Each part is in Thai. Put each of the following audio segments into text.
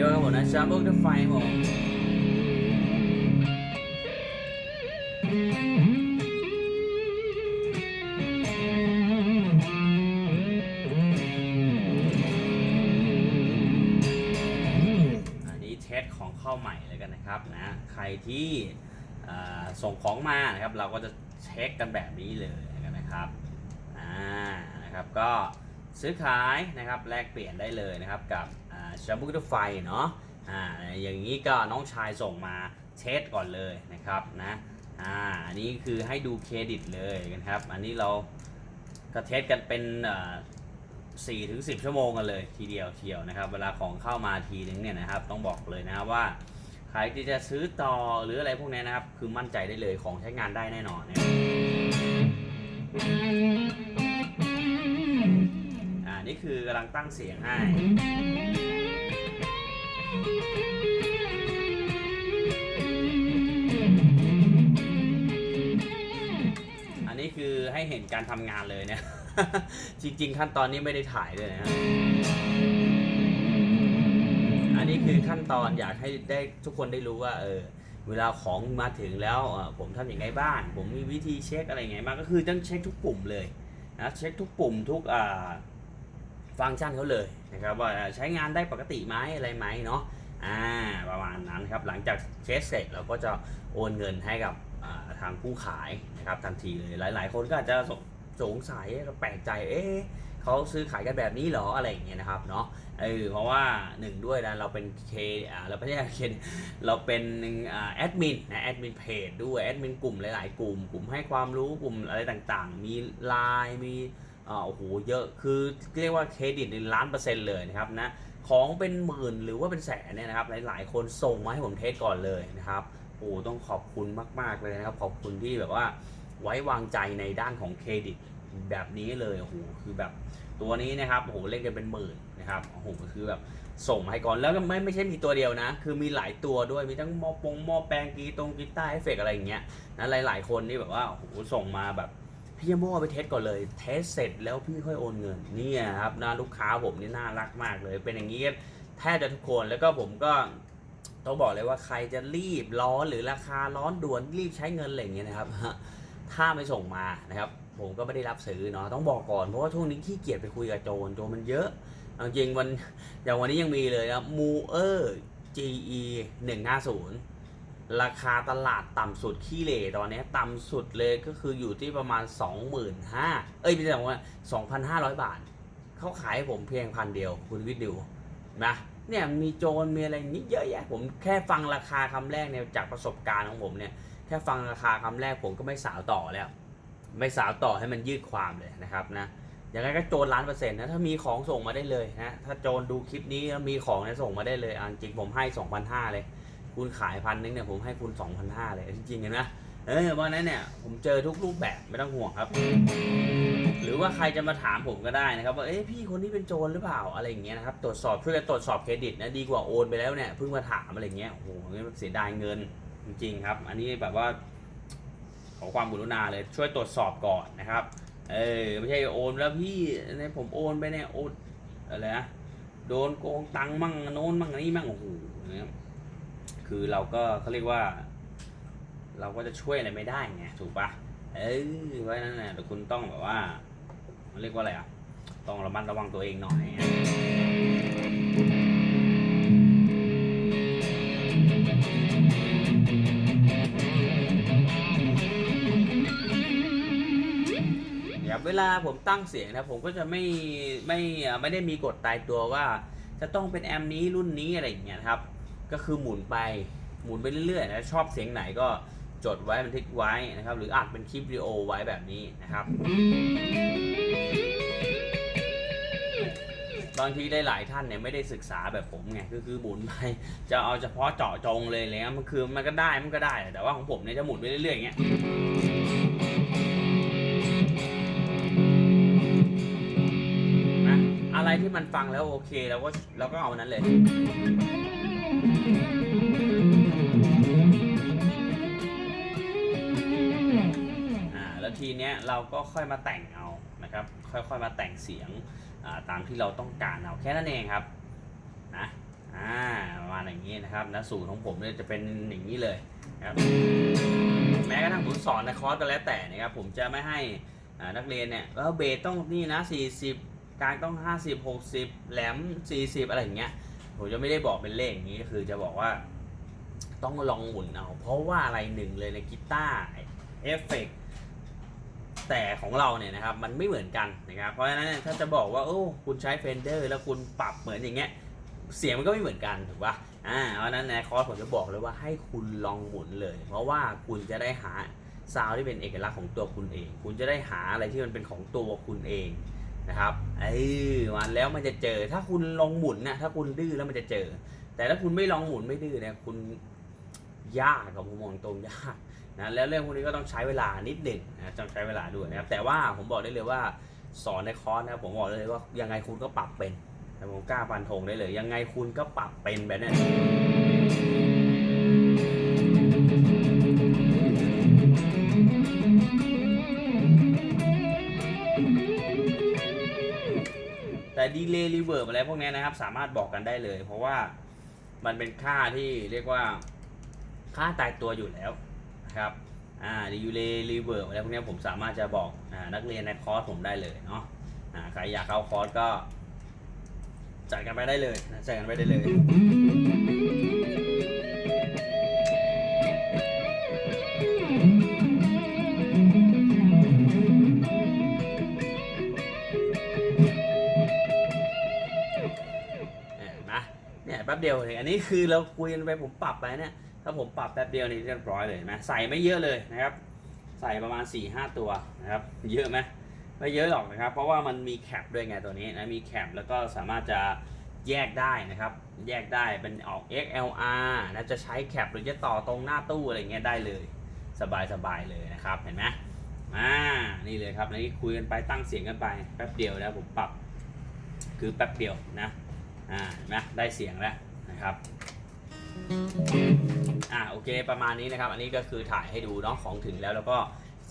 ด้วยครับผมนะชาบุกเดอะไฟผมอันนี้เทสของเข้าใหม่เลยกันนะครับนะใครที่ส่งของมานะครับ เราก็จะเช็คกันแบบนี้เลยนะครับอ่านะครับก็ซื้อขายนะครับแลกเปลี่ยนได้เลยนะครับกับ ชาบุกเดอะไฟเนาะอ่าอย่างนี้ก็น้องชายส่งมาเทสก่อนเลยนะครับนะอ่าอันนี้คือให้ดูเครดิตเลยนะครับ อันนี้เราก็เทสกันเป็นอ่าสี่ถึงสิบชั่วโมงกันเลยทีเดียวเชียวนะครับ เวลาของเข้ามาทีนึงเนี่ยนะครับ ต้องบอกเลยนะครับว่าใครที่จะซื้อต่อหรืออะไรพวกนี้นะครับ คือมั่นใจได้เลยของใช้งานได้แน่นอนนะครับอ่านี่ คือกำลังตั้งเสียงให้ อันนี้คือให้เห็นการทำงานเลยเนี่ย จริงๆ ขั้นตอนนี้ไม่ได้ถ่ายด้วยนะอันนี้คือขั้นตอนอยากให้ได้ทุกคนได้รู้ว่าเออเวลาของมาถึงแล้วผมทำอย่างไรบ้าง ผมมีวิธีเช็คอะไรไงบ้างก็คือต้องเช็คทุกปุ่มเลยนะเช็คทุกปุ่มทุกอ่า ฟังก์ชันเขาเลยนะครับว่าใช้งานได้ปกติไหมอะไรไหมเนาะอ่าประมาณนั้นครับหลังจากเช็คเสร็จเราก็จะโอนเงินให้กับทางผู้ขายนะครับทันทีเลยหลาย ๆ คนก็อาจจะสงสงสัยแปลกใจเอ๊ะเขาซื้อขายกันแบบนี้เหรออะไรอย่างเงี้ยนะครับเนาะเออเพราะว่าหนึ่งด้วยนะเราเป็นเคอ่าเราไม่ใช่เคเราเป็นแอดมินนะแอดมินเพจด้วยแอดมินกลุ่มหลาย ๆ กลุ่ม กลุ่มให้ความรู้กลุ่มอะไรต่างๆ มีไลน์มี อ่าโอ้โหเยอะคือเรียกว่าเครดิตในล้านเปอร์เซ็นต์เลยนะครับนะของเป็นหมื่นหรือว่าเป็นแสนเนี่ยนะครับหลาย ๆ คนส่งมาให้ผมเทสก่อนเลยนะครับโอ้ต้องขอบคุณมาก ๆ เลยนะครับ ขอบคุณที่แบบว่าไว้วางใจในด้านของเครดิตแบบนี้เลยโอ้โหคือแบบตัวนี้นะครับโอ้โหเล่นกันเป็นหมื่นนะครับโอ้โหคือแบบส่งมาให้ก่อนแล้วก็ไม่ไม่ใช่มีตัวเดียวนะ คือมีหลายตัวด้วยมีทั้งมอปงมอแปลงกีตรงกีตาร์เอฟเฟกต์อะไรอย่างเงี้ยนะหลาย ๆ คนนี่แบบว่าโอ้โหส่งมาแบบ พี่ยโม่เอาไปเทสก่อนเลย เทสเสร็จแล้วพี่ค่อยโอนเงินเนี่ยครับนะลูกค้าผมนี่น่ารักมากเลย เป็นอย่างนี้แทบจะทุกคนแล้วก็ผมก็ต้องบอกเลยว่าใครจะรีบร้อนหรือราคาร้อนด่วนรีบใช้เงินอะไรอย่างเงี้ยนะครับ ถ้าไม่ส่งมานะครับ ผมก็ไม่ได้รับซื้อเนาะต้องบอกก่อนเพราะว่าช่วงนี้ขี้เกียจไปคุยกับโจรโจรมันเยอะเอาจริงวันอย่างวันนี้ยังมีเลยนะมูเออร์ GE 150 ราคาตลาดต่ำสุดขี้เหร่ตอนนี้ต่ำสุดเลยก็คืออยู่ที่ประมาณ 25,000เอ้ยไม่ใช่ว่า2,500 บาท เขาขายให้ผมเพียงพันเดียว คุณวิทย์ดูนะเนี่ยมีโจรมีอะไรนิดเยอะแยะผมแค่ฟังราคาคำแรกเนี่ยจากประสบการณ์ของผมเนี่ยแค่ฟังราคาคำแรกผมก็ไม่สาวต่อแล้ว ไม่สาวต่อให้มันยืดความเลยนะครับนะอย่างไรก็โจรล้านเปอร์เซ็นต์นะถ้ามีของส่งมาได้เลยนะถ้าโจรดูคลิปนี้แล้วมีของเนี่ยส่งมาได้เลยอะจริงผมให้ 2,500เลย คุณขายพันนึงเนี่ยผมให้คุณ2,500เลยจริงๆเห็นไหมเออเพราะฉะนั้นเนี่ยผมเจอทุกรูปแบบไม่ต้องห่วงครับ หรือว่าใครจะมาถามผมก็ได้นะครับ ว่าเอ้ยพี่คนนี้เป็นโจรหรือเปล่าอะไรอย่างเงี้ยนะครับตรวจสอบช่วยกันตรวจสอบเครดิตนะดีกว่าโอนไปแล้วเนี่ยเพิ่งมาถามอะไรเงี้ยโอ้โหเสียดายเงินจริงๆครับ อันนี้แบบว่า ขอความกรุณาเลยช่วยตรวจสอบก่อนนะครับ เออไม่ใช่โอนแล้วพี่เนี่ยผมโอนไปเนี่ยโอนอะไรนะโดนโกงตังค์มั่งโน้นมั่งนี่มั่งโอ้โหนะครับ คือเราก็เขาเรียกว่า เราก็จะช่วยอะไรไม่ได้ไงถูกปะเออเพราะฉะนั้นนี่ยเดี๋ยวคุณต้องแบบว่าเรียกว่าอะไรอะต้องระมัดระวังตัวเองหน่อยครับเวลาผมตั้งเสียงนะผมก็จะไม่ไม่ไม่ได้มีกฎตายตัวว่า จะต้องเป็นแอมนี้รุ่นนี้อะไรอย่างเงี้ยครับ ก็คือหมุนไปหมุนไปเรื่อยๆนะชอบเสียงไหนก็จดไว้บันทึกไว้นะครับ หรืออัดเป็นคลิปวิดีโอไว้แบบนี้นะครับ บางทีได้หลายท่านเนี่ยไม่ได้ศึกษาแบบผมไงก็คือหมุนไปจะเอาเฉพาะเจาะจงเลยเลยมันคือมันก็ได้มันก็ได้ แต่ว่าของผมเนี่ยจะหมุนไปเรื่อยๆอย่างเงี้ยนะอะไรที่มันฟังแล้วโอเคเราก็เราก็เอาอันนั้นเลย อ่าแล้วทีเนี้ยเราก็ค่อยมาแต่งเอานะครับ ค่อยๆมาแต่งเสียงาตามที่เราต้องการเอาแค่นั้นเองครับนะอ่ามาอย่างนะครับนะสูตรของผมเนี่ยจะเป็นอย่างนี้เลยครับแม้กระทั่งผมสอนในคอร์สก็แล้วแต่นะครับผมจะไม่ให้นักเรียนเนี่ยแล้วเบสต้องนี่นะ40กลางต้อง 50 60 แหลม 40 อะไรอย่างเงี้ย ผมจะไม่ได้บอกเป็นเลขอย่างนี้ก็คือจะบอกว่า ต้องลองหมุนเอา เพราะว่าอะไรหนึ่งเลยในกีตาร์เอฟเฟกต์แต่ของเราเนี่ยนะครับมันไม่เหมือนกันนะครับ เพราะฉะนั้นถ้าจะบอกว่าโอ้คุณใช้เฟนเดอร์แล้วคุณปรับเหมือนอย่างเงี้ยเสียงมันก็ไม่เหมือนกันถูกปะอ่าเพราะฉะนั้นในคอร์สผมจะบอกเลยว่าให้คุณลองหมุนเลย เพราะว่าคุณจะได้หาซาวด์ที่เป็นเอกลักษณ์ของตัวคุณเอง คุณจะได้หาอะไรที่มันเป็นของตัวคุณเอง นะครับเออมันแล้วมันจะเจอ ถ้าคุณลองหมุนนะถ้าคุณดื้อแล้วมันจะเจอ แต่ถ้าคุณไม่ลองหมุนไม่ดื้อเนี่ยคุณยากกับผมมองตรงยากนะแล้วเรื่องพวกนี้ก็ต้องใช้เวลานิดหนึ่งนะต้องใช้เวลาด้วยนะครับแต่ว่าผมบอกได้เลยว่าสอนในคอร์สนะผมบอกได้เลยว่ายังไงคุณก็ปรับเป็นแต่ผมกล้าฟันธงได้เลย ยังไงคุณก็ปรับเป็นแบบนี้ ดีเลย์รีเวิร์บอะไรพวกนี้นะครับ สามารถบอกกันได้เลย เพราะว่ามันเป็นค่าที่เรียกว่าค่าตายตัวอยู่แล้วนะครับอ่าดีเลย์รีเวิร์บอะไรพวกนี้ผมสามารถจะบอกอนักเรียนในคอร์สผมได้เลยเนาะอ่าใครอยากเข้าคอร์สก็จัดกันไปได้เลยจัดกันไปได้เลย แป๊บเดียวเลยอันนี้คือเราคุยกันไปผมปรับไปเนี่ยถ้าผมปรับแป๊บเดียวนี่เรียบร้อยเลยนะใส่ไม่เยอะเลยนะครับ ใส่ประมาณ4ี่ห้าตัวนะครับ เยอะไหมไม่เยอะหรอกนะครับ เพราะว่ามันมีแคปด้วยไงตัวนี้นะมีแคปแล้วก็สามารถจะแยกได้นะครับ แยกได้เป็นออก XLR นะจะใช้แคปหรือจะต่อตรงหน้าตู้อะไรเงี้ยได้เลย สบายสบายๆเลยนะครับเห็นไหมอ่านี่เลยครับนนี้คุยกันไปตั้งเสียงกันไปแป๊บเดียวนะผมปรับ คือแป๊บเดียวนะ อ่าเห็นไหมได้เสียงแล้วนะครับอ่าโอเคประมาณนี้นะครับ อันนี้ก็คือถ่ายให้ดูเนาะของถึงแล้วแล้วก็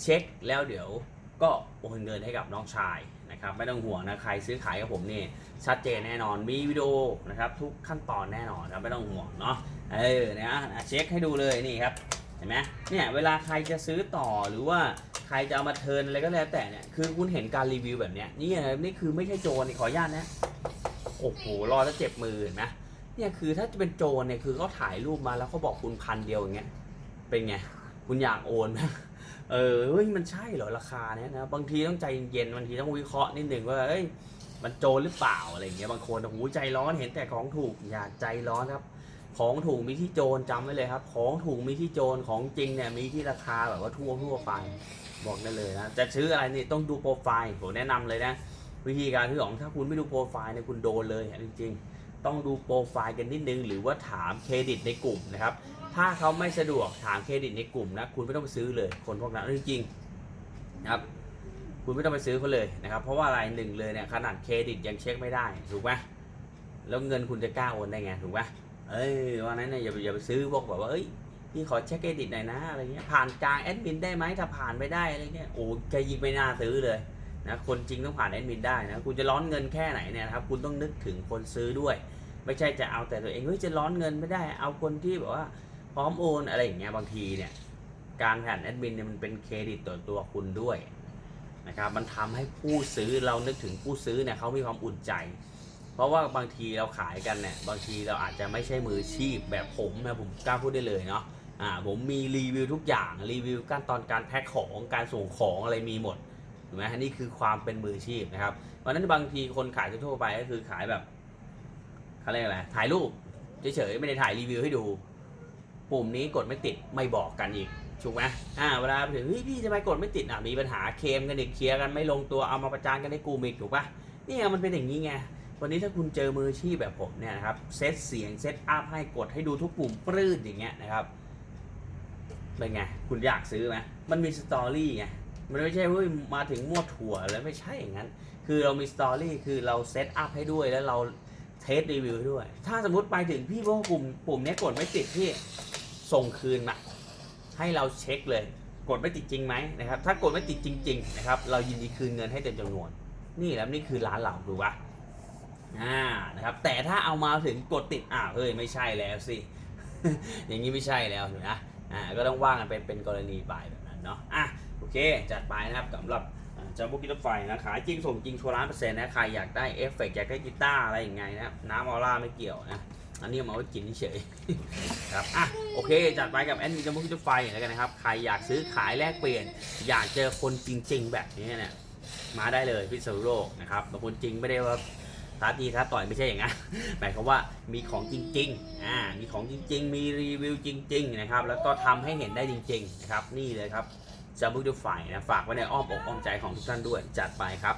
เช็คแล้วเดี๋ยวก็โอนเงินให้กับน้องชายนะครับ ไม่ต้องห่วงนะใครซื้อขายกับผมนี่ชัดเจนแน่นอนมีวิดีโอนะครับ ทุกขั้นตอนแน่นอนครับไม่ต้องห่วงเนาะเออนะอะเช็คให้ดูเลยนี่ครับเห็นไหมเนี่ยเวลาใครจะซื้อต่อหรือว่าใครจะเอามาเทินอะไรก็แล้วแต่เนี่ยคือคุณเห็นการรีวิวแบบเนี้ยนี่นะนี่คือไม่ใช่โจรขออนุญาตนะ โอ้โหรอแล้วเจ็บมือเห็นไหมเนี่ยคือถ้าจะเป็นโจรเนี่ยคือเขาถ่ายรูปมาแล้วเขาบอกคุณพันเดียวอย่างเงี้ยเป็นไงคุณอยากโอนไหมเออเฮ้ยมันใช่เหรอราคาเนี้ยนะบางทีต้องใจเย็นบางทีต้องวิเคราะห์นิดหนึ่งว่าเอ้ยมันโจรหรือเปล่าอะไรเงี้ยบางคนโอ้โหใจร้อนเห็นแต่ของถูกอย่าใจร้อนครับ ของถูกมีที่โจรจำไว้เลยครับ ของถูกมีที่โจรของจริงเนี่ยมีที่ราคาแบบว่าทั่วทั่วไปบอกได้เลยนะจะซื้ออะไรนี่ต้องดูโปรไฟล์ผมแนะนำเลยนะ วิธีการซื้อของถ้าคุณไม่ดูโปรไฟล์เนี่ยคุณโดนเลยอะจริงๆ ต้องดูโปรไฟล์กันนิดนึง หรือว่าถามเครดิตในกลุ่มนะครับ ถ้าเขาไม่สะดวกถามเครดิตในกลุ่มนะคุณไม่ต้องไปซื้อเลยคนพวกนั้นจริงๆนะครับคุณไม่ต้องไปซื้อเขาเลยนะครับ เพราะว่าอะไรหนึ่งเลยเนี่ยขนาดเครดิตยังเช็คไม่ได้ถูกไหมแล้วเงินคุณจะกล้าโอนได้ไงถูกไหมเอ้ยวันนั้นเนี่ยอย่าไปอย่าไปซื้อพวกแบบว่าเอ้ยพี่ขอเช็คเครดิตหน่อยนะอะไรเงี้ยผ่านกลางแอดมินได้ไหมถ้าผ่านไม่ได้อะไรเงี้ยโอ้แกยิงไม่น่าซื้อเลย นะคนจริงต้องผ่านแอดมินได้นะคุณจะร้อนเงินแค่ไหนเนี่ยครับคุณต้องนึกถึงคนซื้อด้วย ไม่ใช่จะเอาแต่ตัวเองเฮ้ยจะร้อนเงินไม่ได้ เอาคนที่แบบว่าพร้อมโอนอะไรอย่างเงี้ยบางทีเนี่ยการผ่านแอดมินเนี่ยมันเป็นเครดิตต่อตัวคุณด้วยนะครับมันทำให้ผู้ซื้อเรานึกถึงผู้ซื้อเนี่ยเขามีความอุ่นใจ เพราะว่าบางทีเราขายกันเนี่ยบางทีเราอาจจะไม่ใช่มืออาชีพแบบผมนะผมกล้าพูดได้เลยเนาะอ่าผมมีรีวิวทุกอย่างรีวิวขั้นตอนการแพ็คของการส่งของอะไรมีหมด ถูกไหมนี่คือความเป็นมืออาชีพนะครับเพราะนั้นบางทีคนขายทั่วไปก็คือขายแบบเขาเรียกอะไรถ่ายรูปเฉยๆไม่ได้ถ่ายรีวิวให้ดู ปุ่มนี้กดไม่ติดไม่บอกกันอีกถูกไหมอ่าเวลาถึงเฮ้ยพี่ทำไมกดไม่ติดอะมีปัญหาเคมกันอีกเคลียร์กันไม่ลงตัวเอามาประจานกันในกลุ่มอีกถูกปะเนี่ยมันเป็นอย่างนี้ไงวันนี้ถ้าคุณเจอมืออาชีพแบบผมเนี่ยนะครับเซตเสียงเซตอัพให้กดให้ดูทุกปุ่มปลื้ดอย่างเงี้ยนะครับเป็นไงคุณอยากซื้อไหมมันมีสตอรี่ไง มันไม่ใช่เฮ้ยมาถึงมั่วถั่วแล้วไม่ใช่อย่างนั้น คือเรามีสตอรี่คือเราเซตอัพให้ด้วยแล้วเราเทสรีวิวให้ด้วย ถ้าสมมติไปถึงพี่ว่าปุ่มปุ่มนี้กดไม่ติดพี่ส่งคืนมาให้เราเช็คเลย กดไม่ติดจริงไหมนะครับ ถ้ากดไม่ติดจริง ๆ นะครับ เรายินดีคืนเงินให้เต็มจำนวน นี่แล้วนี่คือร้านเราดูปะอ่านะครับ แต่ถ้าเอามาถึงกดติดอ่าวเฮ้ยไม่ใช่แล้วสิ อย่างนี้ไม่ใช่แล้วนะอ่าก็ต้องว่ากันเป็นเป็นกรณีไปแบบนั้นเนาะอะ อเค จัดไปนะครับสำหรับจัมโบ้กิรถไฟนะขายจริงส่งจริงชัวร์ล้านเปอร์เซ็นต์นะใครอยากได้เอฟเฟกต์อยากได้กีตาร์อะไรอย่างไงนะน้ำออร่าไม่เกี่ยวนะอันนี้มาไว้กินเฉยครับอะโอเค จัดไปกับแอดมินจัมโบ้กิรถไฟแล้วกันนะครับ ใครอยากซื้อขายแลกเปลี่ยน อยากเจอคนจริง ๆ แบบนี้เนี่ยมาได้เลยพิษณุโลกนะครับบางคนจริงไม่ได้ว่าท้าตีท้าต่อยไม่ใช่อย่างนั้นหมายความว่ามีของจริงๆอ่ามีของจริง ๆ มีรีวิวจริง ๆ นะครับ แล้วก็ทำให้เห็นได้จริง ๆ นะครับ นี่เลยครับ จัมบูดูไฟนะ ฝากไว้ในอ้อมอกอ้อมใจของทุกท่านด้วย จัดไปครับ